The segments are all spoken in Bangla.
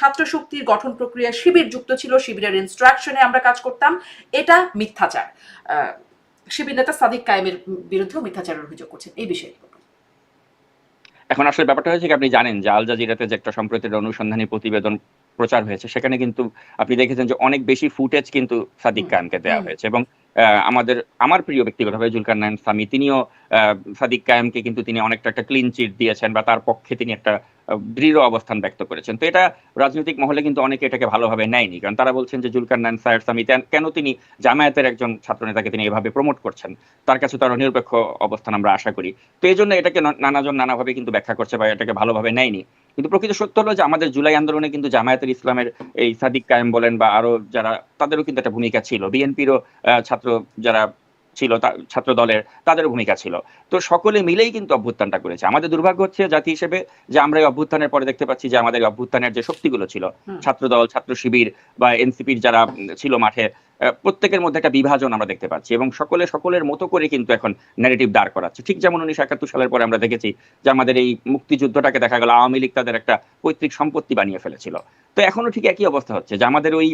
ছাত্র শক্তির গঠন প্রক্রিয়া শিবির যুক্ত ছিল শিবিরের ইনস্ট্রাকশনে আমরা কাজ করতাম। এটা মিথ্যাচার। শিবির নেতা সাদিক কায়েমের বিরুদ্ধেও মিথ্যাচারের অভিযোগ করছেন। এই বিষয়ে এখন আসলে ব্যাপারটা হয়েছে কি আপনি জানেন যে আল জাজিরাতে যে একটা সম্প্রতির অনুসন্ধানী প্রতিবেদন প্রচার হয়েছে সেখানে কিন্তু আপনি দেখেছেন যে অনেক বেশি ফুটেজ কিন্তু সাদিক কায়েমকে দেওয়া হয়েছে এবং আমাদের, আমার প্রিয় ব্যক্তিগতভাবে জুলকার নাইন সামি, তিনিও সাদিক কায়েমকে কিন্তু তিনি অনেকটা একটা ক্লিন চিট দিয়েছেন বা তার পক্ষে তিনি একটা দৃঢ় অবস্থান ব্যক্ত করেছেন। তো এটা রাজনৈতিক মহলে কিন্তু অনেকে এটাকে ভালোভাবে নেয়নি। কারণ তারা বলছেন যে জুলকার নাইন সায়ের সামি কেন তিনি জামায়াতের একজন ছাত্রনেতাকে তিনি এভাবে প্রমোট করছেন? তার কাছে তার নিরপেক্ষ অবস্থান আমরা আশা করি। তো এই জন্য এটাকে নানাজন নানাভাবে কিন্তু ব্যাখ্যা করছে বা এটাকে ভালোভাবে নেয়নি। কিন্তু প্রকৃত সত্য হলো যে আমাদের জুলাই আন্দোলনে কিন্তু জামায়াতের ইসলামের এই সাদিক কায়েম বলেন বা আরও যারা, তাদেরও কিন্তু একটা ভূমিকা ছিল। বিএনপিরও ছাত্র যারা ছিল ছাত্র দলের তাদেরও ভূমিকা ছিল। তো সকলে মিলেই কিন্তু অভ্যুত্থানটা করেছে। আমাদের দুর্ভাগ্য হচ্ছে জাতি হিসেবে যে আমরা এই অভ্যুত্থানের পরে দেখতে পাচ্ছি যে আমাদের অভ্যুত্থানের যে শক্তিগুলো ছিল ছাত্র দল ছাত্র শিবির বা এনসিপির যারা ছিল মাঠে প্রত্যেকের মধ্যে একটা বিভাজন আমরা দেখতে পাচ্ছি এবং সকলে সকলের মতো করে কিন্তু এখন ন্যারেটিভ দাঁড় করাচ্ছে। ঠিক যেমন উনিশশো একাত্তর সালের পরে আমরা দেখেছি যে আমাদের এই মুক্তিযুদ্ধটাকে দেখা গেল আওয়ামী লীগ তাদের একটা পৈতৃক সম্পত্তি বানিয়ে ফেলেছিল। তো এখনও ঠিক একই অবস্থা হচ্ছে যে আমাদের ওই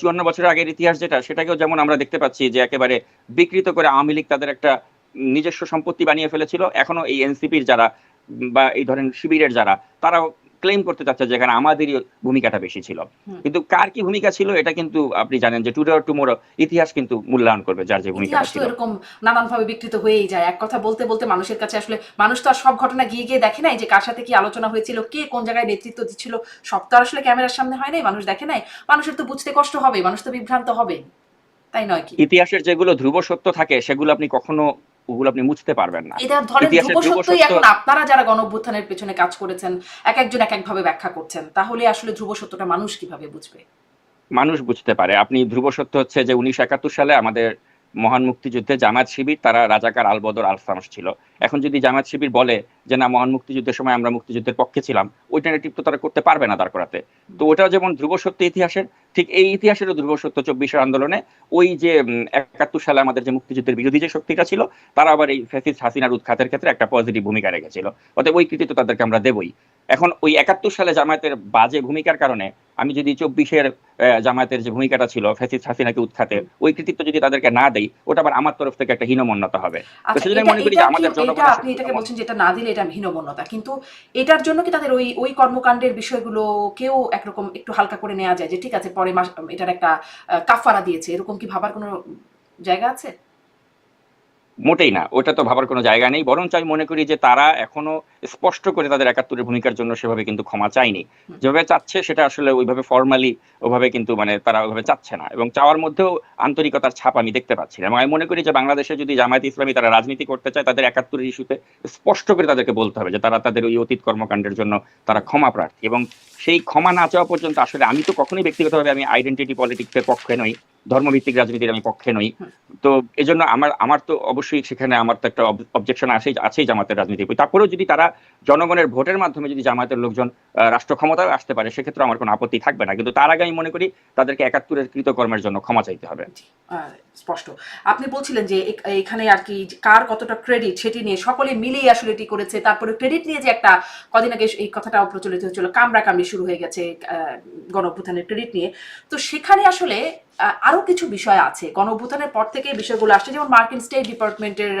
চুয়ান্ন বছর আগের ইতিহাস যেটা, সেটাকেও যেমন আমরা দেখতে পাচ্ছি যে একেবারে বিকৃত করে আওয়ামী লীগ তাদের একটা নিজস্ব সম্পত্তি বানিয়ে ফেলেছিল। এখনও এই এনসিপির যারা বা এই ধরেন শিবিরের যারা, তারাও ক্লেম করতে চাচ্ছে যে এখানে আমাদেরই ভূমিকাটা বেশি ছিল। কিন্তু কার কি ভূমিকা ছিল এটা কিন্তু আপনি জানেন যে টুডে টুমোরো ইতিহাস কিন্তু মূল্যায়ন করবে যার যে তো ছিল। এরকম নানান ভাবে বিকৃত হয়েই যায়। এক কথা বলতে বলতে মানুষের কাছে আসলে মানুষ তো আর সব ঘটনা গিয়ে গিয়ে দেখে নাই যে কার সাথে কি আলোচনা হয়েছিল কে কোন জায়গায় নেতৃত্ব দিচ্ছিল সব তো আসলে ক্যামেরার সামনে হয় নাই মানুষ দেখে নাই। মানুষের তো বুঝতে কষ্ট হবে মানুষ তো বিভ্রান্ত হবে। তাই নয় কি? ইতিহাসের যেগুলো ধ্রুব সত্য থাকে সেগুলো আপনি কখনো ওগুলো আপনি মুছতে পারবেন না। এটা ধরেন ধ্রুব ধ্রুব সত্যই এখন আপনারা যারা গণঅভ্যুত্থানের পেছনে কাজ করেছেন এক একজন এক এক ভাবে ব্যাখ্যা করছেন। তাহলে আসলে ধ্রুব সত্যটা মানুষ কীভাবে বুঝবে? মানুষ বুঝতে পারে। আপনি ধ্রুব সত্য হচ্ছে যে উনিশশো একাত্তর সালে আমাদের মহান মুক্তিযুদ্ধে জামাত শিবির, তারা রাজাকার আলবদর আলসামস ছিল। এখন যদি জামাত শিবির বলে যে, না, মহান মুক্তিযুদ্ধের সময় আমরা মুক্তিযুদ্ধের পক্ষে ছিলাম ওইটা নেটিভ তো তারা করতে পারবে না দাঁড় করাতে। তো ওটাও যেমন ধ্রুব সত্য ইতিহাসের, ঠিক এই ইতিহাসেরও ধ্রুব সত্য চব্বিশের আন্দোলনে ওই যে একাত্তর সালে আমাদের যে মুক্তিযুদ্ধের বিরোধী যে শক্তিটা ছিল, তারা আবার এই ফেসিস হাসিনার উৎখাতের ক্ষেত্রে একটা পজিটিভ ভূমিকা রেখেছিল। অতএব ওই কৃতিত্ব তাদেরকে আমরা দেবই। এখন ওই একাত্তর সালে জামায়াতের বাজে ভূমিকার কারণে আমি যদি চব্বিশের জামায়াতের যে ভূমিকাটা ছিল ফ্যাসিস হাসিনাকে উৎখাতে ওই কৃতিত্ব যদি তাদেরকে না দেই ওটা আবার আমার তরফ থেকে একটা হীনমন্যতা হবে। আচ্ছা সেজন্য এটা মনে করি যে আমাদের কি- জনগণের এটা সাথে আপনি এটাকে বলছেন যেটা না দিলে এটা হীনমন্যতা কিন্তু এটার জন্য কি তাদের ওই ওই কর্মকাণ্ডের বিষয়গুলো কেউ একরকম একটু হালকা করে নেওয়া যায় যে ঠিক আছে পরে মাস এটার একটা কাফারা দিয়েছে এরকম কি ভাবার কোনো জায়গা আছে? মোটেই না ওটা তো ভাবার কোনো জায়গা নেই। বরঞ্চ আমি মনে করি যে তারা এখনও স্পষ্ট করে তাদের একাত্তরের ভূমিকার জন্য সেভাবে কিন্তু ক্ষমা চায়নি। যেভাবে চাচ্ছে সেটা আসলে ওইভাবে ফর্মালি ওভাবে কিন্তু মানে তারা ওইভাবে চাচ্ছে না। এবং চাওয়ার মধ্যেও আন্তরিকতার ছাপ আমি দেখতে পাচ্ছি না। এবং আমি মনে করি যে বাংলাদেশে যদি জামায়াত ইসলামী তারা রাজনীতি করতে চায় তাদের একাত্তরের ইস্যুতে স্পষ্ট করে তাদেরকে বলতে হবে যে তারা তাদের ওই অতীত কর্মকাণ্ডের জন্য তারা ক্ষমা প্রার্থী। এবং সেই ক্ষমা না চাওয়া পর্যন্ত আসলে আমি তো কখনোই ব্যক্তিগতভাবে আমি আইডেন্টিটি পলিটিক্সের পক্ষে নই। ধর্মভিত্তিক রাজনীতির আমি পক্ষে নই। তো এজন্য আমার আমার তো অবশ্যই সেখানে আমার তো একটা অবজেকশন আছেই আছেই জামাতের রাজনীতি তারপরেও যদি তারা জনগণের ভোটের মাধ্যমে যদি জামায়াতের লোকজন রাষ্ট্র ক্ষমতায় আসতে পারে সেক্ষেত্রে আমার কোনো আপত্তি থাকবে না। কিন্তু তার আগে আমি মনে করি তাদেরকে একাত্তরের কৃতকর্মের জন্য ক্ষমা চাইতে হবে। স্পষ্ট। আপনি বলছিলেন যে এখানে আর কি কার কতটা ক্রেডিট সেটি নিয়ে সকলে মিলেই আসলে এটি করেছে। তারপরে ক্রেডিট নিয়ে যে একটা কদিন আগে এই কথাটাও প্রচলিত হয়েছিল কামড়া কামড়ি শুরু হয়ে গেছে গণ ক্রেডিট নিয়ে। তো সেখানে আসলে আহ, আরও কিছু বিষয় আছে। গণ পর থেকে বিষয়গুলো আসছে। যেমন মার্কিন স্টেট ডিপার্টমেন্টের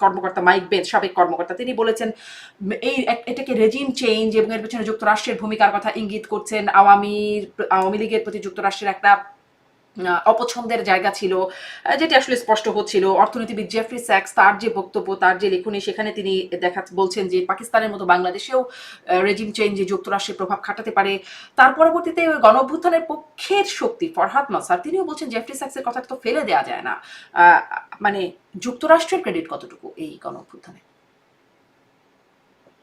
কর্মকর্তা মাইক বেন সাবেক কর্মকর্তা তিনি বলেছেন এই এটাকে রেজিম চেঞ্জ এবং এর পেছনে যুক্তরাষ্ট্রের ভূমিকার কথা ইঙ্গিত করছেন। আওয়ামী আওয়ামী লীগের প্রতি যুক্তরাষ্ট্রের একটা অপছন্দের জায়গা ছিল যেটি আসলে স্পষ্ট হচ্ছিল। অর্থনীতিবিদ জেফরি স্যাক্স তার যে বক্তব্য, তার যে লেখনী, সেখানে তিনি দেখা, বলছেন যে পাকিস্তানের মতো বাংলাদেশেও রেজিম চেঞ্জে যুক্তরাষ্ট্রের প্রভাব খাটাতে পারে। তার পরবর্তীতে ওই গণ অভ্যুত্থানের পক্ষের শক্তি ফরহাদ মাসার, তিনিও বলছেন জেফরি স্যাক্সের কথা তো ফেলে দেওয়া যায় না। মানে যুক্তরাষ্ট্রের ক্রেডিট কতটুকু এই গণ অভ্যুত্থানে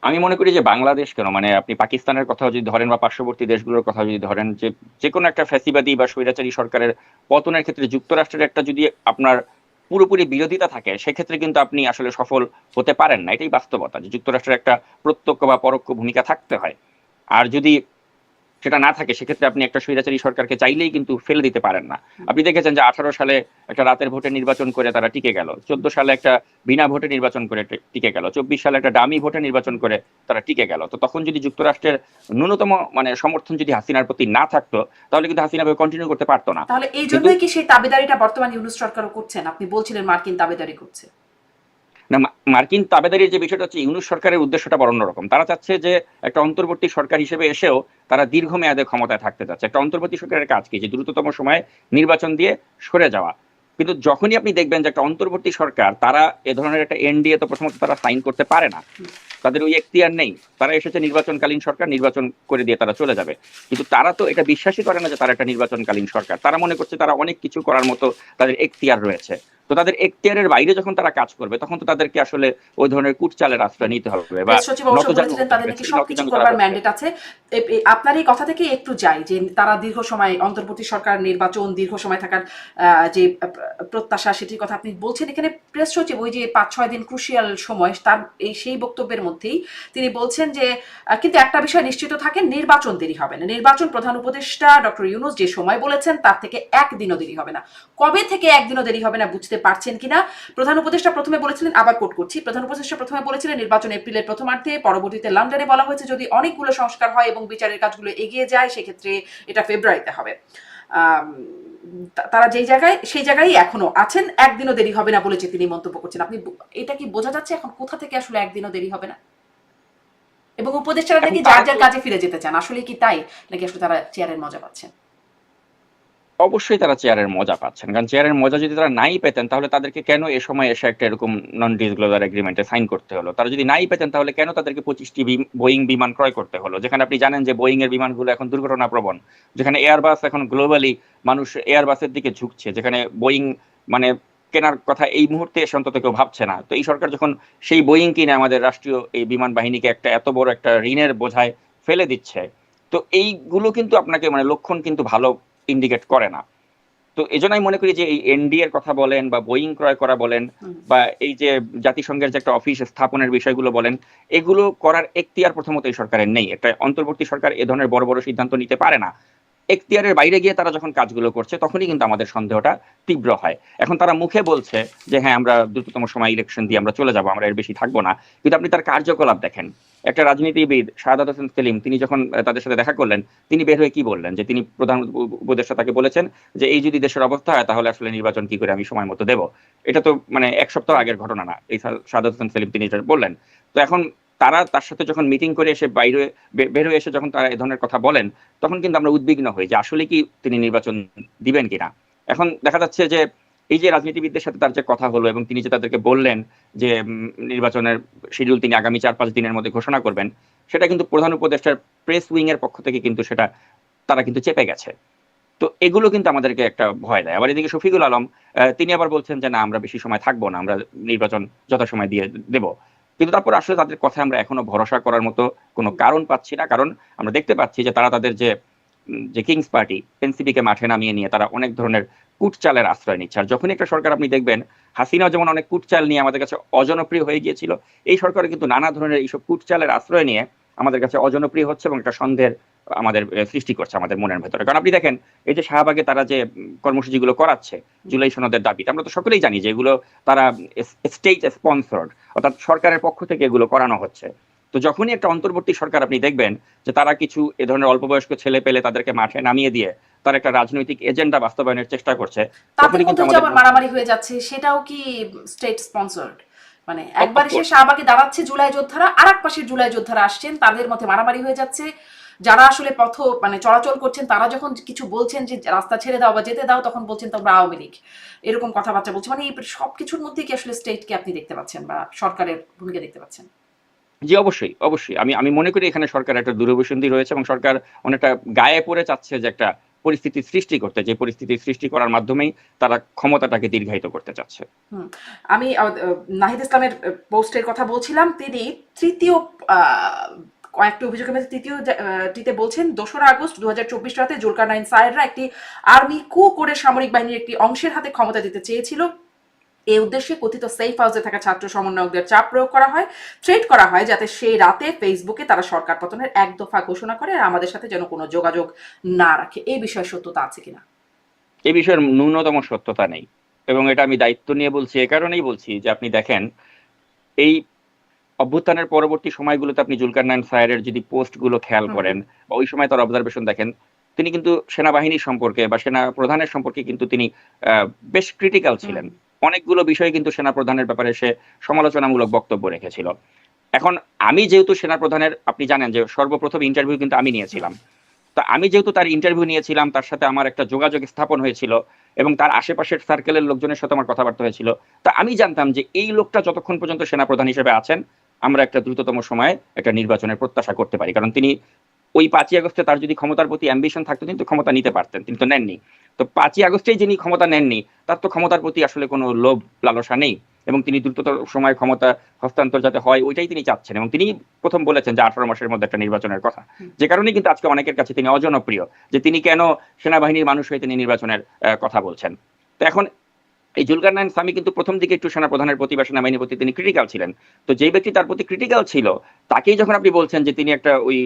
আমি মনে করি যে বাংলাদেশ কেন? মানে আপনি পাকিস্তানের কথা যদি ধরেন বা পার্শ্ববর্তী দেশগুলোর কথা যদি ধরেন যে যে কোনো একটা ফ্যাসিবাদী বা স্বৈরাচারী সরকারের পতনের ক্ষেত্রে যুক্তরাষ্ট্রের একটা যদি আপনার পুরোপুরি বিরোধিতা থাকে, সেক্ষেত্রে কিন্তু আপনি আসলে সফল হতে পারেন না। এটাই বাস্তবতা যে যুক্তরাষ্ট্রের একটা প্রত্যক্ষ বা পরোক্ষ ভূমিকা থাকতে হয়। আর যদি সেটা না থাকে সেক্ষেত্রে আপনি একটা স্বৈরাচারী সরকারকে চাইলেই কিন্তু ফেলে দিতে পারেন না। আপনি দেখেছেন যে আঠারো সালে একটা রাতের ভোটে নির্বাচন করে তারা টিকে গেল। চোদ্দ সালে একটা বিনা ভোটে নির্বাচন করে টিকে গেল। চব্বিশ সালে একটা ডামি ভোটে নির্বাচন করে তারা টিকে গেল। তো তখন যদি যুক্তরাষ্ট্রের ন্যূনতম মানে সমর্থন যদি হাসিনার প্রতি না থাকতো তাহলে কিন্তু হাসিনা কন্টিনিউ করতে পারতো না। তাহলে এই জন্যই কি সেই দাবিদারিটা বর্তমান ইউনুস সরকারও করছেন? আপনি বলছিলেন মার্কিন দাবিদারি করছে। না মার্কিন তাবেদারির যে বিষয়টা হচ্ছে ইউনুস সরকারের উদ্দেশ্যটা বড় অন্যরকম। তারা চাচ্ছে যে একটা অন্তর্বর্তী সরকার হিসেবে এসেও তারা দীর্ঘমেয়াদে ক্ষমতায় থাকতে চাচ্ছে। একটা অন্তর্বর্তী সরকারের কাজ কি? যে দ্রুততম সময়ে নির্বাচন দিয়ে সরে যাওয়া। কিন্তু যখনই আপনি দেখবেন যে একটা অন্তর্বর্তী সরকার, তারা এ ধরনের একটা এনডিএ তো প্রথমত তারা সাইন করতে পারে না। তাদের ওই এখতিয়ার নেই। তারা এসেছে নির্বাচনকালীন সরকার নির্বাচন করে দিয়ে তারা চলে যাবে। কিন্তু তারা তো এটা বিশ্বাসই করে না যে তারা একটা নির্বাচনকালীন সরকার। তারা মনে করছে তারা অনেক কিছু করার মতো তাদের এখতিয়ার রয়েছে। তো তাদের এখতিয়ারের বাইরে যখন তারা কাজ করবে তখন তো তাদেরকে আসলে ওই ধরনের কুটচালের আশ্রয় নিতে হবে বা আপনার এই কথা থেকে একটু যাই যে তারা দীর্ঘ সময় অন্তর্বর্তী সরকার নির্বাচন দীর্ঘ সময় থাকার আহ, যে প্রত্যাশা সেটির কথা আপনি বলছেন। এখানে প্রেস সচিব ওই যে পাঁচ ছয় দিন ক্রুশিয়াল সময় তার এই সেই বক্তব্যের মধ্যেই তিনি বলছেন যে কিন্তু একটা বিষয় নিশ্চিত থাকেন নির্বাচন দেরি হবে না। নির্বাচন প্রধান উপদেষ্টা ডক্টর ইউনুস যে সময় বলেছেন, তার থেকে একদিনও দেরি হবে না। কবে থেকে একদিনও দেরি হবে না বুঝতে পারছেন কিনা? প্রধান উপদেষ্টা প্রথমে বলেছিলেন, আবার কোট করছি। প্রধান উপদেষ্টা প্রথমে বলেছিলেন, নির্বাচন এপ্রিলের প্রথমার্ধে, পরবর্তীতে লন্ডনে বলা হয়েছে, যদি অনেকগুলো সংস্কার হয় এবং বিচারের কাজগুলো এগিয়ে যায়, সেক্ষেত্রে এটা ফেব্রুয়ারিতে হবে। তারা যেই জায়গায় সেই জায়গায় এখনও আছেন। একদিনও দেরি হবে না বলেছে তিনি মন্তব্য করছেন। আপনি এটা কি বোঝা যাচ্ছে এখন কোথা থেকে আসলে একদিনও দেরি হবে না? এবং উপদেষ্টারা নাকি যার যার কাজে ফিরে যেতে চান। আসলে কি তাই? নাকি আসলে তারা চেয়ারের মজা পাচ্ছেন? অবশ্যই তারা চেয়ারের মজা পাচ্ছেন। কারণ চেয়ারের মজা যদি তারা নাই পেতেন, তাহলে তাদেরকে কেন এ সময় এসে একটা এরকম নন ডিসক্লোজার এগ্রিমেন্টে সাইন করতে হলো? তারা যদি নাই পেতেন, তাহলে কেন তাদেরকে পঁচিশটি বোয়িং বিমান ক্রয় করতে হলো? যেখানে আপনি জানেন যে বোয়িং এর বিমানগুলো এখন দুর্ঘটনা প্রবণ যেখানে এয়ারবাস এখন গ্লোবালি মানুষ এয়ারবাসের দিকে ঝুঁকছে। যেখানে বোয়িং মানে কেনার কথা এই মুহূর্তে এসে অন্তত কেউ ভাবছে না। তো এই সরকার যখন সেই বোয়িং কিনে আমাদের রাষ্ট্রীয় এই বিমান বাহিনীকে একটা এত বড় একটা ঋণের বোঝায় ফেলে দিচ্ছে। তো এইগুলো কিন্তু আপনাকে মানে লক্ষণ কিন্তু ভালো ইন্ডিকেট করে না। তো এই জন্য আমি মনে করি যে এই এনডি এর কথা বলেন বা বোয়িং ক্রয় করা বলেন বা এই যে জাতিসংঘের যে একটা অফিস স্থাপনের বিষয়গুলো বলেন এগুলো করার এক্তিয়ার প্রথমত এই সরকারের নেই। একটা অন্তর্বর্তী সরকার এ ধরনের বড় বড় সিদ্ধান্ত নিতে পারে না। এখতিয়ারের বাইরে গিয়ে তারা যখন কাজগুলো করছে, তখনই কিন্তু আমাদের সন্দেহটা তীব্র হয়। এখন তারা মুখে বলছে যে হ্যাঁ আমরা দ্রুততম সময় ইলেকশন দিয়ে আমরা চলে যাব, আমরা এর বেশি থাকব না। কিন্তু আপনি তার কার্যকলাপ দেখেন। একটা রাজনীতিবিদ শাহাদাত হোসেন সেলিম, তিনি যখন তাদের সাথে দেখা করলেন, তিনি বের হয়ে কি বললেন? যে, তিনি প্রধান উপ- উপদেষ্টা তাকে বলেছেন যে, এই যদি দেশের অবস্থা হয়, তাহলে আসলে নির্বাচন কি করে আমি সময় মতো দেব? এটা তো মানে এক সপ্তাহ আগের ঘটনা না। এই শাহাদাত হোসেন সেলিম তিনি এটা বললেন। তো এখন তারা তার সাথে যখন মিটিং করে এসে বাইরে বের হয়ে এসে যখন তারা এ ধরনের কথা বলেন, তখন কিন্তু আমরা উদ্বিগ্ন হই যে আসলে কি তিনি নির্বাচন দিবেন কিনা। এখন দেখা যাচ্ছে যে এই যে রাজনীতিবিদদের সাথে তার যে কথা হলো এবং তিনি যে তাদেরকে বললেন যে নির্বাচনের শিডিউল তিনি আগামী চার পাঁচ দিনের মধ্যে ঘোষণা করবেন, সেটা কিন্তু প্রধান উপদেষ্টার প্রেস উইং এর পক্ষ থেকে কিন্তু সেটা তারা কিন্তু চেপে গেছে। তো এগুলো কিন্তু আমাদেরকে একটা ভয় দেয়। আবার এদিকে শফিকুল আলম তিনি আবার বলছেন যে, না, আমরা বেশি সময় থাকব না, আমরা নির্বাচন যথাসময় দিয়ে দেব। কিন্তু তারপর আসলে তাদের কথা আমরা এখনও ভরসা করার মতো কোনো কারণ পাচ্ছি না। কারণ আমরা দেখতে পাচ্ছি যে তারা তাদের যে যে কিংস পার্টি এনসিপি কে মাঠে নামিয়ে নিয়ে তারা অনেক ধরনের কুটচালের আশ্রয় নিচ্ছে। আর যখনই একটা সরকার আপনি দেখবেন, হাসিনা যেমন অনেক কুটচাল নিয়ে আমাদের কাছে অজনপ্রিয় হয়ে গিয়েছিল, এই সরকার কিন্তু নানা ধরনের এইসব কুটচালের আশ্রয় নিয়ে আমাদের কাছে অজনপ্রিয় হচ্ছে এবং একটা সন্দেহের আমাদের সৃষ্টি করছে আমাদের মনের ভেতরে। কারণ আপনি দেখেন এই যে শাহবাগে তারা যে কর্মসূচিগুলো করাচ্ছে জুলাই সনদের দাবিতে আমরা তো সকলেই জানি যে এগুলো তারা স্টেট স্পন্সর্ড অর্থাৎ সরকারের পক্ষ থেকে এগুলো করানো হচ্ছে। তো যখনই একটা অন্তর্বর্তী সরকার আপনি দেখবেন যে তারা কিছু এ ধরনের অল্প বয়স্ক ছেলে পেলে তাদেরকে মাঠে নামিয়ে দিয়ে তারা একটা রাজনৈতিক এজেন্ডা বাস্তবায়নের চেষ্টা করছে মারামারি হয়ে যাচ্ছে সেটাও কি স্টেট স্পন্সর্ড? মানে একবার Of সে শাহবাগে দাঁড়াচ্ছে জুলাই যোদ্ধারা আর এক পাশের জুলাই যোদ্ধারা আসছেন তাদের মধ্যে মারামারি হয়ে যাচ্ছে। যারা আসলে পথ মানে চলাচল করছেন তারা যখন কিছু বলছেন যে রাস্তা ছেড়ে দাও বা যেতে দাও তখন বলছেন তোমরা আওয়ামী লীগ। এরকম কথাবার্তা বলছে। মানে এই সব কিছুর মধ্যে কি আসলে স্টেটকে আপনি দেখতে পাচ্ছেন বা সরকারের ভূমিকা দেখতে পাচ্ছেন? জি অবশ্যই অবশ্যই। আমি আমি মনে করি এখানে সরকার একটা দূরভিসন্ধি রয়েছে এবং সরকার অনেকটা গায়ে পড়ে চাচ্ছে যে একটা পরিস্থিতি সৃষ্টি করতে যে পরিস্থিতি সৃষ্টি করার মাধ্যমেই তারা ক্ষমতাটাকে দীর্ঘায়িত করতে চাচ্ছে। আমি নাহিদ ইসলামের পোস্টের কথা বলছিলাম। তিনি তৃতীয় কয়েকটি অভিযোগের মধ্যে তৃতীয় যে- আহ, টিতে বলছেন দোসরা আগস্ট দু রাতে জুলকারনাইন সায়েররা একটি আর্মি কু করে সামরিক বাহিনীর একটি অংশের হাতে ক্ষমতা দিতে চেয়েছিল। এই উদ্দেশ্যে কথিত সেফ হাউসে থাকা ছাত্র সমন্বয়কদের চাপ প্রয়োগ করা হয় থ্রেট করা হয় যাতে সেই রাতে ফেসবুকে তারা সরকার পতনের এক দফা ঘোষণা করে আর আমাদের সাথে যেন কোনো যোগাযোগ না রাখে। এই বিষয়ে সত্যতা আছে কিনা? এই বিষয়ের ন্যূনতম সত্যতা নেই এবং এটা আমি দায়িত্ব নিয়ে বলছি এ কারণেই বলছি যে আপনি দেখেন এই অভ্যুত্থানের পরবর্তী সময়গুলোতে আপনি জুলকার নাইন সায়ারের যদি পোস্টগুলো খেয়াল করেন বা ওই সময় তার অবজারভেশন দেখেন তিনি কিন্তু সেনাবাহিনীর সম্পর্কে বা সেনা প্রধানের সম্পর্কে কিন্তু তিনি বেশ ক্রিটিক্যাল ছিলেন। অনেকগুলো বিষয়ে কিন্তু সেনা প্রধানের ব্যাপারে সে সমালোচনামূলক বক্তব্য রেখেছিল। এখন আমি যেহেতু সেনা প্রধানের আপনি জানেন যে সর্বপ্রথম ইন্টারভিউ কিন্তু আমি নিয়েছিলাম। তো আমি যেহেতু তার ইন্টারভিউ নিয়েছিলাম, তার সাথে আমার একটা যোগাযোগ স্থাপন হয়েছিল এবং তার আশেপাশের সার্কেলের লোকজনের সাথে আমার কথাবার্তা হয়েছিল। তা আমি জানতাম যে এই লোকটা যতক্ষণ পর্যন্ত সেনাপ্রধান হিসেবে আছেন, আমরা একটা দ্রুততম সময়ে একটা নির্বাচনের প্রত্যাশা করতে পারি। কারণ তিনি ওই পাঁচই আগস্টে তার যদি ক্ষমতার প্রতি অ্যাম্বিশন থাকতো, তিনি তো ক্ষমতা নিতে পারতেন, তিনি তো নেননি। তো পাঁচই আগস্টেই যিনি ক্ষমতা নেননি, তার তো ক্ষমতার প্রতি আসলে কোনো লোভ, লালসা নেই এবং তিনি দ্রুততর সময় ক্ষমতা হস্তান্তর যাতে হয়, ওইটাই তিনি চাচ্ছেন এবং তিনি প্রথম বলেছেন যে আঠারো মাসের মধ্যে একটা নির্বাচনের কথা। যে কারণে কিন্তু আজকে অনেকের কাছে তিনি অজনপ্রিয়, যে তিনি কেন সেনাবাহিনীর মানুষ হয়ে তিনি নির্বাচনের কথা বলছেন। তো এখন এই জুলকার নাইন সামি কিন্তু প্রথম দিকে একটু সেনা প্রধানের প্রতি বা সেনাবাহিনীর প্রতি তিনি ক্রিটিক্যাল ছিলেন। তো যেই ব্যক্তি তার প্রতি ক্রিটিক্যাল ছিল, তাকেই যখন আপনি বলছেন যে তিনি একটা ওই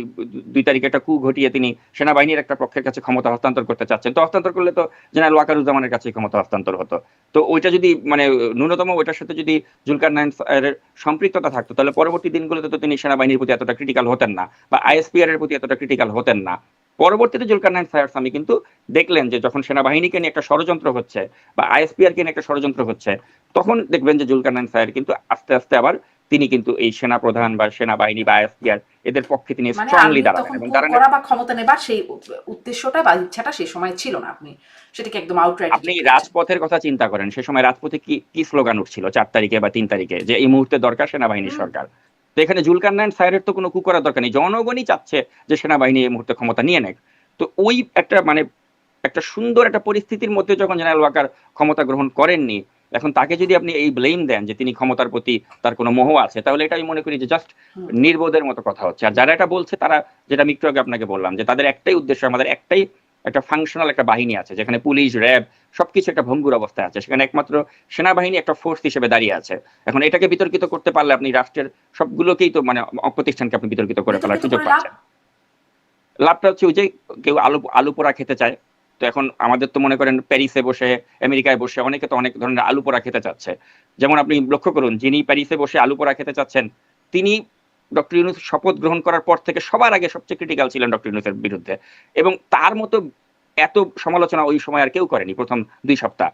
দুই তারিখে একটা কু ঘটিয়ে তিনি সেনাবাহিনীর একটা পক্ষের কাছে ক্ষমতা হস্তান্তর করতে চাচ্ছেন, তো হস্তান্তর করলে তো জেনারেল ওয়াকারুজ্জামানের কাছে ক্ষমতা হস্তান্তর হতো। তো ওইটা যদি মানে ন্যূনতম ওইটার সাথে যদি জুলকার নাইন এর সম্পৃক্ততা থাকতো, তাহলে পরবর্তী দিনগুলোতে তো তিনি সেনাবাহিনীর প্রতি এতটা ক্রিটিক্যাল হতেন না বা আইএসপিআর এর প্রতি এতটা ক্রিটিক্যাল হতেন না। পরবর্তীতে জুলকার নাইন সায়ার স্বামী কিন্তু দেখলেন যে যখন সেনাবাহিনীকে নিয়ে একটা ষড়যন্ত্র হচ্ছে বা আইএসপিআর কে নিয়ে একটা ষড়যন্ত্র হচ্ছে তখন দেখবেন যে জুলকার নাইন সায়ার কিন্তু আস্তে আস্তে আবার তিনি কিন্তু এই সেনা প্রধান বা সেনাবাহিনী বা আইএসপিআর এদের পক্ষে তিনি মানে স্ট্রংলি আপনি দাঁড়াবেন এবং করা বা ক্ষমতা নেবার সেই উদ্দেশ্যটা বা ইচ্ছাটা সেই সময় ছিল না আপনি সেটাকে একদম আউটরাইট আপনি রাজপথের কথা চিন্তা করেন সে সময় রাজপথে কি কি স্লোগান উঠছিল চার তারিখে বা তিন তারিখে যে এই মুহূর্তে দরকার সেনাবাহিনীর হুম। সরকার তো এখানে জুলকার নাইন সাহেবের তো কোনো কু করার দরকার নেই। জনগণই চাচ্ছে যে সেনাবাহিনী এই মুহূর্তে ক্ষমতা নিয়ে নেক। তো ওই একটা মানে একটা সুন্দর একটা পরিস্থিতির মধ্যে যখন জেনারেল ওয়াকার ক্ষমতা গ্রহণ করেননি এখন তাকে যদি আপনি এই ব্লেম দেন যে তিনি ক্ষমতার প্রতি তার কোনো মোহ আছে তাহলে এটা আমি মনে করি যে জাস্ট নির্বোধের মতো কথা হচ্ছে। আর যারা এটা বলছে তারা যেটা আমি একটু আগে আপনাকে বললাম যে তাদের একটাই উদ্দেশ্য আমাদের একটাই একটা ফাংশনাল একটা বাহিনী আছে যেখানে পুলিশ র্যাব সবকিছু একটা ভঙ্গুর অবস্থায় আছে। সেখানে একমাত্র সেনাবাহিনী একটা ফোর্স হিসেবে দাঁড়িয়ে আছে। এখন এটাকে বিতর্কিত করতে পারলে আপনি রাষ্ট্রের সবগুলোকেই তো মানে প্রতিষ্ঠানকে আপনি বিতর্কিত করে ফেলার সুযোগ পাচ্ছেন। লাভটা হচ্ছে ওই যে কেউ আলু আলু পোড়া খেতে চায়। তো এখন আমাদের তো মনে করেন প্যারিসে বসে আমেরিকায় বসে অনেকে তো অনেক ধরনের আলু পোড়া খেতে চাচ্ছে। যেমন আপনি লক্ষ্য করুন যিনি প্যারিসে বসে আলু পোড়া খেতে চাচ্ছেন তিনি ডক্টর ইউনুস শপথ গ্রহণ করার পর থেকে সবার আগে সবচেয়ে ক্রিটিক্যাল ছিলেন ডক্টর ইউনুসের বিরুদ্ধে। এবং তার মতো এত সমালোচনা ওই সময় আর কেউ করেনি প্রথম দুই সপ্তাহ।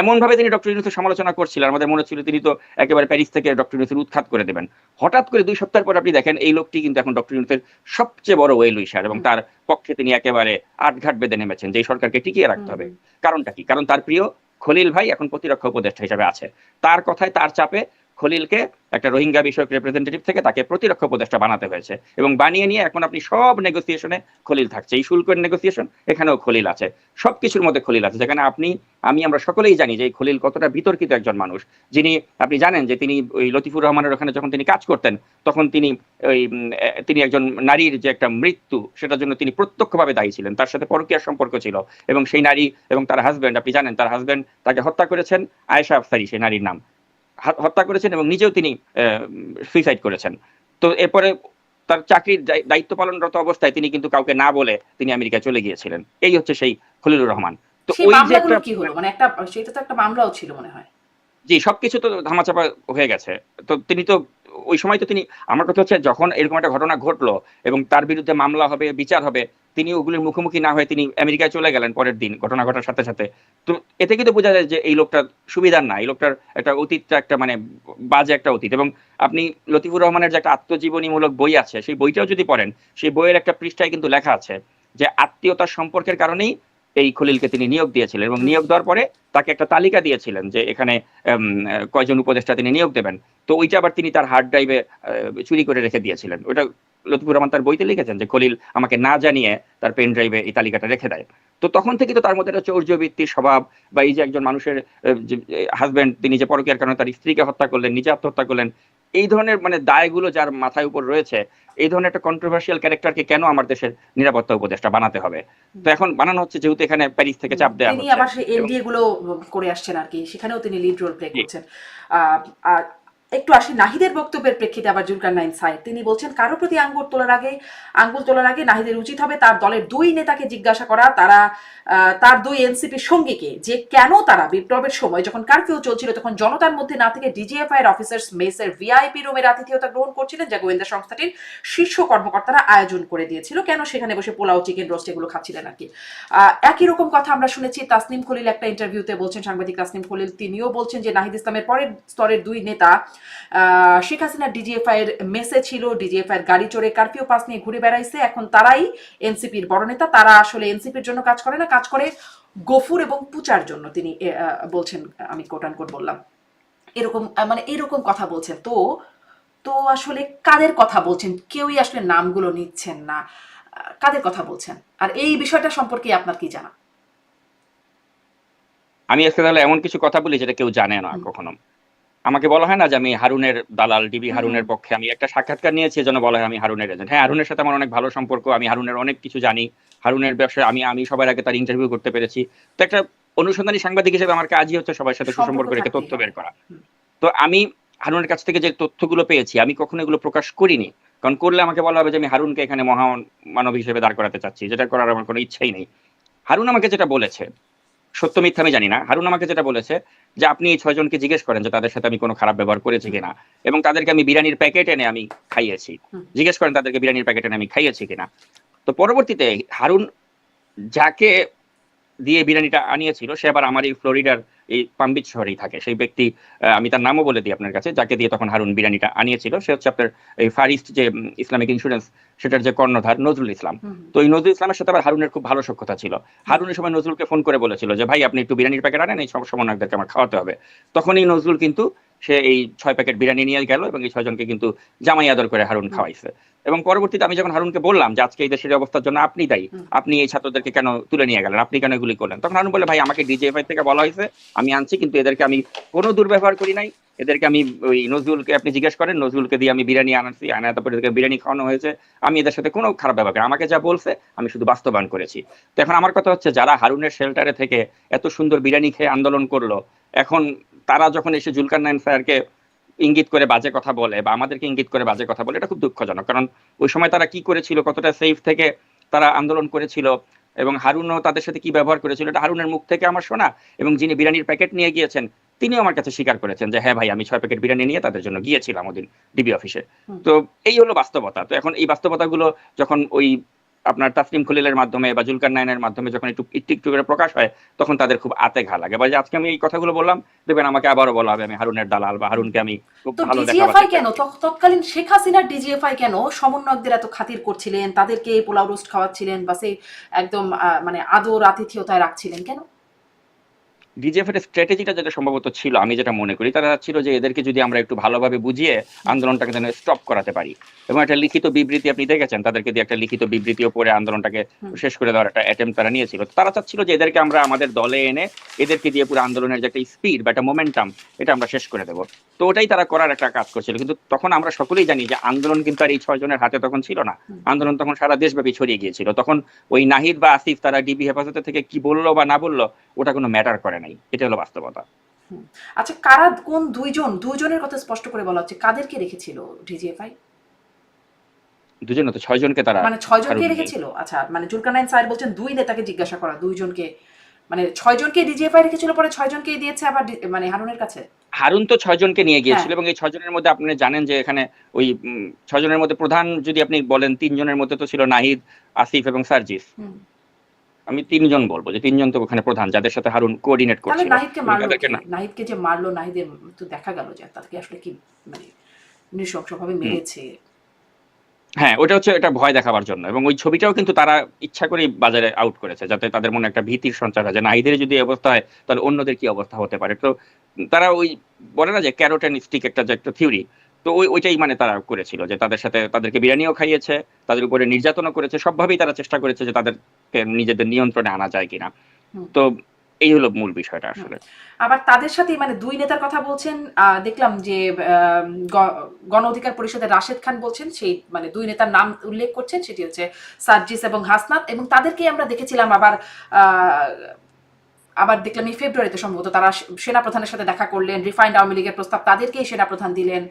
এমন ভাবে তিনি ডক্টর ইউনুসের সমালোচনা করছিলেন আমাদের মনে হচ্ছিল তিনি তো একেবারে প্যারিস থেকে ডক্টর ইউনুসের উৎখাত করে দেবেন। হঠাৎ করে দুই সপ্তাহ পর আপনি দেখেন এই লোকটি কিন্তু এখন ডক্টর ইউনুসের সবচেয়ে বড় ওয়েল উইশার এবং তার পক্ষে তিনি একেবারে আটঘাট বেঁধে নেমেছেন যে সরকারকে টিকিয়ে রাখতে হবে। কারণটা কি? কারণ তার প্রিয় খলিল ভাই এখন প্রতিরক্ষা উপদেষ্টা হিসেবে আছে। তার কথায় তার চাপে খলিলকে একটা রোহিঙ্গা বিষয়ক রিপ্রেজেন্টেটিভ থেকে তাকে প্রতিরক্ষা উপদেষ্টা বানাতে হয়েছে এবং বানিয়ে নিয়ে এখন আপনি সব নেগোসিয়েশনে খলিল থাকছে। এই শুল্কের নেগোসিয়েশন এখানেও খলিল আছে। সবকিছুর মধ্যে খলিল আছে। যেখানে আপনি, আমি, আমরা সকলেই জানি যে খলিল কতটা বিতর্কিত একজন মানুষ। যিনি, আপনি জানেন যে তিনি ওই লতিফুর রহমানের ওখানে যখন তিনি কাজ করতেন, তখন তিনি ওই তিনি একজন নারীর যে একটা মৃত্যু, সেটার জন্য তিনি প্রত্যক্ষভাবে দায়ী ছিলেন। তার সাথে পরকীয়ার সম্পর্ক ছিল। এবং সেই নারী এবং তার হাজব্যান্ড আপনি জানেন, তার হাজব্যান্ড তাকে হত্যা করেছেন, আয়েশা আফসারি, সেই নারীর নাম। হত্যা করেছেন এবং নিজেও তিনি সুইসাইড করেছেন। তো এরপরে তার চাকরির দায়িত্ব পালনরত অবস্থায় তিনি কিন্তু কাউকে না বলে তিনি আমেরিকা চলে গিয়েছিলেন। এই হচ্ছে সেই খলিলুর রহমান। তো ওই যে একটা কি হলো? মানে একটা সেটা তো একটা মামলাও ছিল মনে হয়। জি, সবকিছু তো ধামাচাপা হয়ে গেছে। তো তিনি তো, ওই সময় তো তিনি, আমার কথা হচ্ছে যখন এরকম একটা ঘটনা ঘটলো এবং তার বিরুদ্ধে মামলা হবে, বিচার হবে, তিনি ওগুলির মুখোমুখি না হয়ে তিনি আমেরিকায় চলে গেলেন পরের দিন, ঘটনা ঘটার সাথে সাথে। তো এতে কিন্তু বোঝা যায় যে এই লোকটা সুবিধার না এই লোকটার একটা অতীতটা একটা মানে বাজে একটা অতীত এবং আপনি লতিফুর রহমানের যে একটা আত্মজীবনীমূলক বই আছে, সেই বইটাও যদি পড়েন, সেই বইয়ের একটা পৃষ্ঠায় কিন্তু লেখা আছে যে আত্মীয়তার সম্পর্কের কারণেই এই খলিলকে তিনি নিয়োগ দিয়েছিলেন এবং নিয়োগ দেওয়ার পরে তাকে একটা তালিকা দিয়েছিলেন যে এখানে কয়জন উপদেষ্টা তিনি নিয়োগ দেবেন। তো ওইটা আবার তিনি তার হার্ড ড্রাইভে চুরি করে রেখে দিয়েছিলেন। ওটা লতিফুর রহমান তার বইতে লিখেছেন যে খলিল আমাকে না জানিয়ে তার পেন ড্রাইভে এই তালিকাটা রেখে দেয়। তো তখন থেকে তো তার মধ্যে একটা চৌর্যবৃত্তির স্বভাব বা এই যে একজন মানুষের হাজবেন্ড তিনি যে পরকীয়ার কারণে তার স্ত্রীকে হত্যা করলেন, নিজে আত্মহত্যা করলেন এই ধরনের মানে দায়গুলো যার মাথায় উপর রয়েছে এই ধরনের একটা কন্ট্রোভার্সিয়াল ক্যারেক্টারকে কেন আমার দেশের নিরাপত্তা উপদেষ্টা বানাতে হবে? তো এখন বানানো হচ্ছে যেহেতু এখানে প্যারিস থেকে চাপ দেওয়া তিনি হচ্ছে। আবার সেই এনডিএ গুলো করে আসছেন আর কি সেখানেও তিনি লিড রোল প্লে। করছেন। একটু আসি নাহিদের বক্তব্যের প্রেক্ষিতে আবার জুলকার নাইন সাহেব। তিনি বলছেন, কারও প্রতি আঙ্গুল তোলার আগে, আঙ্গুল তোলার আগে নাহিদের উচিত হবে তার দলের দুই নেতাকে জিজ্ঞাসা করা, তারা তার দুই এনসিপির সঙ্গীকে, যে কেন তারা বিপ্লবের সময় যখন কারফিউ চলছিল, তখন জনতার মধ্যে না থেকে ডিজিএফআই এর অফিসার্স মেসের ভিআইপি রুমের আতিথেয়তা গ্রহণ করছিলেন, যা গোয়েন্দা সংস্থাটির শীর্ষ কর্মকর্তারা আয়োজন করে দিয়েছিল। কেন সেখানে বসে পোলাও, চিকেন রোস্ট এগুলো খাচ্ছিলেন আর কি? একই রকম কথা আমরা শুনেছি, তাসনিম খলিল একটা ইন্টারভিউতে বলছেন, সাংবাদিক তাসনিম খলিল, তিনিও বলছেন যে নাহিদ ইসলামের পরের স্তরের দুই নেতা শেখ হাসিনা ডিজিএফআই এর মেসে ছিল ডিজিএফআই এর গাড়ি চড়ে কারফিউ পাস নিয়ে ঘুরে বেড়াইছে। এখন তারাই এনসিপির বড় নেতা। তারা আসলে এনসিপির জন্য কাজ করে না কাজ করে গফুর এবং পুচার জন্য তিনি বলছেন আমি কোটান কোট বললাম। এরকম মানে এরকম কথা বলছেন তো তো আসলে কাদের কথা বলছেন? কেউই আসলে নামগুলো নিচ্ছেন না। কাদের কথা বলছেন? আর এই বিষয়টা সম্পর্কে আপনার কি জানা? আমি আজকে তাহলে এমন কিছু কথা বলি যেটা কেউ জানে না। কখনো। আমাকে বলা হয় না যে আমি হারুনের দালাল ডিবি হারুনের পক্ষে। আমি একটা সাক্ষাৎকার নিয়েছি যেন বলা হয় আমি হারুনের এজেন্ট। হ্যাঁ হারুনের সাথে আমার অনেক ভালো সম্পর্ক আমি হারুনের অনেক কিছু জানি। হারুনের ব্যবসায় আমি আমি সবার আগে তার ইন্টারভিউ করতে পেরেছি। তো একটা অনুসন্ধানী সাংবাদিক হিসেবে আমার কাজই হচ্ছে সবার সাথে সুসম্পর্ক রেখে তথ্য বের করা। তো আমি হারুনের কাছ থেকে যে তথ্যগুলো পেয়েছি আমি কখনো এগুলো প্রকাশ করিনি। কারণ করলে আমাকে বলা হবে যে আমি হারুনকে এখানে মহা মানব হিসেবে দাঁড় করাতে চাচ্ছি যেটা করার আমার কোনো ইচ্ছাই নেই। হারুন আমাকে যেটা বলেছে সত্য মিথ্যা আমি জানি না। হারুন আমাকে যেটা বলেছে যে আপনি এই ছয়জনকে জিজ্ঞেস করেন যে তাদের সাথে আমি কোনো খারাপ ব্যবহার করেছি কিনা। এবং তাদেরকে আমি বিরিয়ানির প্যাকেট এনে আমি খাইয়েছি। জিজ্ঞেস করেন তাদেরকে বিরিয়ানির প্যাকেট এনে আমি খাইয়েছি কিনা। তো পরবর্তীতে হারুন যাকে দিয়ে বিরিয়ানিটা আনিয়েছিল সে আবার আমার এই ফ্লোরিডার এই পাম্বিচ শহরেই থাকে। সেই ব্যক্তি আমি তার নামও বলে দিই আপনার কাছে যাকে দিয়ে তখন হারুন বিরিয়ানিটা আনিয়েছিল সে হচ্ছে আপনার এই ফারিস্ট যে ইসলামিক ইন্স্যুরেন্স সেটার যে কর্ণধার নজরুল ইসলাম। তো এই নজরুল ইসলামের সাথে আবার হারুনের খুব ভালো সখ্যতা ছিল। হারুনের সময় নজরুলকে ফোন করে বলেছিল যে ভাই আপনি একটু বিরিয়ানির প্যাকেট আনেন এই সমন্বয়কদেরকে আমার খাওয়াতে হবে। তখন এই নজরুল কিন্তু সে এই ছয় প্যাকেট বিরিয়ানি নিয়ে গেল এবং এই ছয়জনকে কিন্তু জামাই আদর করে হারুন খাওয়াইছে। এবং পরবর্তীতে আমি যখন হারুনকে বললাম যে আজকে এই দেশের অবস্থার জন্য আপনি দায়ী আপনি এই ছাত্রদেরকে কেন তুলে নিয়ে গেলেন? আপনি কেন এগুলি করলেন? তখন হারুন বলে ভাই আমাকে ডিজিএফআই থেকে বলা হয়েছে আমি আনছি কিন্তু এদেরকে আমি কোনো দুর্ব্যবহার করি নাই। এদেরকে আমি ওই নজরুলকে আপনি জিজ্ঞেস করেন নজরুলকে দিয়ে আমি বিরিয়ানি আনাচ্ছি আনা তারপরে এদেরকে বিরিয়ানি খাওয়ানো হয়েছে। আমি এদের সাথে কোনো খারাপ ব্যবহার করি। আমাকে যা বলছে আমি শুধু বাস্তবায়ন করেছি। তো এখন আমার কথা হচ্ছে যারা হারুনের শেল্টারে থেকে এত সুন্দর বিরিয়ানি খেয়ে আন্দোলন করল এখন তারা যখন এসে জুলকার নাইন স্যারকে ইঙ্গিত করে বাজে কথা বলে বা আমাদেরকে ইঙ্গিত করে বাজে কথা বলে এটা খুব দুঃখজনক। কারণ ওই সময় তারা কি করেছিল কতটা সেফ থেকে তারা আন্দোলন করেছিল এবং হারুনও তাদের সাথে কি ব্যবহার করেছিল এটা হারুনের মুখ থেকে আমার শোনা এবং যিনি বিরিয়ানির প্যাকেট নিয়ে গিয়েছেন তিনিও আমার কাছে স্বীকার করেছেন যে হ্যাঁ ভাই আমি ছয় প্যাকেট বিরিয়ানি নিয়ে তাদের জন্য গিয়েছিলাম ওদিন ডিবি অফিসে। তো এই হলো বাস্তবতা। তো এখন এই বাস্তবতাগুলো যখন ওই আপনার তাসলিম খলিলের মাধ্যমে বা জুলকার নাইনের মাধ্যমে যখন একটু একটু একটু করে প্রকাশ হয় তখন তাদের খুব আতে ঘা লাগে। বা যে আজকে আমি এই কথাগুলো বললাম দেখবেন আমাকে আবারও বলা হবে আমি হারুনের দালাল বা হারুনকে আমি খুব ভালো ডিজিএফআই কেন? তৎকালীন শেখ হাসিনার ডিজিএফআই কেন সমন্বয়কদের এত খাতির করছিলেন? তাদেরকে পোলাও রোস্ট খাওয়াচ্ছিলেন বা সেই একদম মানে আদর আতিথেয়তায় রাখছিলেন কেন? ডিজিএফ এর স্ট্র্যাটেজিটা যেটা সম্ভবত ছিল আমি যেটা মনে করি তারা ছিল যে এদেরকে যদি আমরা একটু ভালোভাবে বুঝিয়ে আন্দোলনটাকে যেন স্টপ করাতে পারি। এবং একটা লিখিত বিবৃতি আপনি দেখেছেন তাদেরকে দিয়ে একটা লিখিত বিবৃতিও পরে আন্দোলনটাকে শেষ করে দেওয়ার একটা অ্যাটেম্প তারা নিয়েছিল। তারা চাচ্ছিল যে এদেরকে আমরা আমাদের দলে এনে এদেরকে দিয়ে পুরো আন্দোলনের যে একটা স্পিড বা একটা মোমেন্টাম এটা আমরা শেষ করে দেবো। তো ওটাই তারা করার একটা কাজ করছিল। কিন্তু তখন আমরা সকলেই জানি যে আন্দোলন কিন্তু আর এই ছয় জনের হাতে তখন ছিল না। আন্দোলন তখন সারা দেশব্যাপী ছড়িয়ে গিয়েছিল। তখন ওই নাহিদ বা আসিফ তারা ডিবি হেফাজতে থেকে কি বলল বা না বলল ওটা কোনো ম্যাটার করে নাই। এটা হলো বাস্তবতা। আচ্ছা কারা কোন দুইজন দুইজনের কথা স্পষ্ট করে বলা হচ্ছে কাদেরকে রেখেছিল ডিজিএফআই? দুজন তো ছয় জনকে তারা মানে ছয় জনকে রেখেছিল? আচ্ছা মানে জুলকানাইন স্যার বলছেন দুই নেতাকে জিজ্ঞাসা করা দুইজনকে মানে ছয় জনকে ডিজিএফআই রেখেছিল পরে ছয় জনকেই দিয়েছে আবার মানে হারুনের কাছে? হারুন তো ছয় জনকে নিয়ে গিয়েছিল হ্যাঁ। এবং এই ছয় জনের মধ্যে আপনি জানেন যে এখানে ওই ছয় জনের মধ্যে প্রধান যদি আপনি বলেন তিনজনের মধ্যে তো ছিল নাহিদ আসিফ এবং সার্জিস। আমি তিনজন বলব যে তিনজন তো ওখানে প্রধান যাদের সাথে হারুন কোঅর্ডিনেট তাহলে করছিল। নাহিদকে মারলো নাহিদকে যে মারলো নাহিদের তো দেখা গেল যে তাদেরকে আসলে কি মানে নৃশংসভাবে মেরেছে। হ্যাঁ ওটা হচ্ছে এটা ভয় দেখাবার জন্য এবং ওই ছবিটাও কিন্তু তারা ইচ্ছা করেই বাজারে আউট করেছে যাতে তাদের মনে একটা ভীতির সঞ্চার হয় যে নাহিদের যদি অবস্থা হয় তাহলে অন্যদের কি অবস্থা হতে পারে? তো তারা ওই বলে না যে ক্যারোটেন স্টিক একটা যে একটা থিওরি তো ওই ওইটাই মানে তারা করেছিল যে তাদের সাথে তাদেরকে বিরিয়ানিও খাইয়েছে তাদের উপরে নির্যাতনও করেছে সবভাবেই তারা চেষ্টা করেছে যে তাদেরকে নিজেদের নিয়ন্ত্রণে আনা যায় কিনা। তো এই হলো মূল বিষয়টা আসলে। আবার তাদের সাথে মানে দুই নেতার কথা বলছেন আহ, দেখলাম যে আহ, গণ অধিকার পরিষদের রাশেদ খান বলছেন সেই মানে দুই নেতার নাম উল্লেখ করছেন সেটি হচ্ছে সার্জিস এবং হাসনাত এবং তাদেরকে আমরা দেখেছিলাম আবার আহ, আবার দেখলাম এই ফেব্রুয়ারিতে সম্ভবত তারা সেনাপ্রধানের সাথে দেখা করলেন রিফাইন্ড আওয়ামী লীগের প্রস্তাব তাদেরকেই সেনাপ্রধান দিলেন।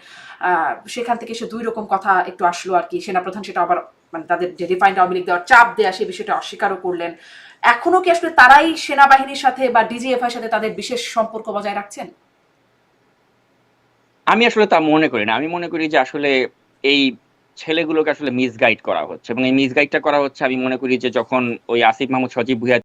সেখান থেকে সে দুই রকম কথা একটু আসলো আর কি। সেনাপ্রধান সেটা আবার মানে তাদের যে রিফাইন্ড আওয়ামী লীগ দেওয়ার চাপ দেয়া সেই বিষয়টা অস্বীকারও করলেন। এখনও কি আসলে তারাই সেনাবাহিনীর সাথে বা ডিজিএফআই সাথে তাদের বিশেষ সম্পর্ক বজায় রাখছেন? আমি আসলে তা মনে করি না। আমি মনে করি যে আসলে এই ছেলেগুলোকে আসলে মিসগাইড করা হচ্ছে এবং এই মিসগাইডটা করা হচ্ছে, আমি মনে করি যে যখন ওই আসিফ মাহমুদ সজীব ভুইয়া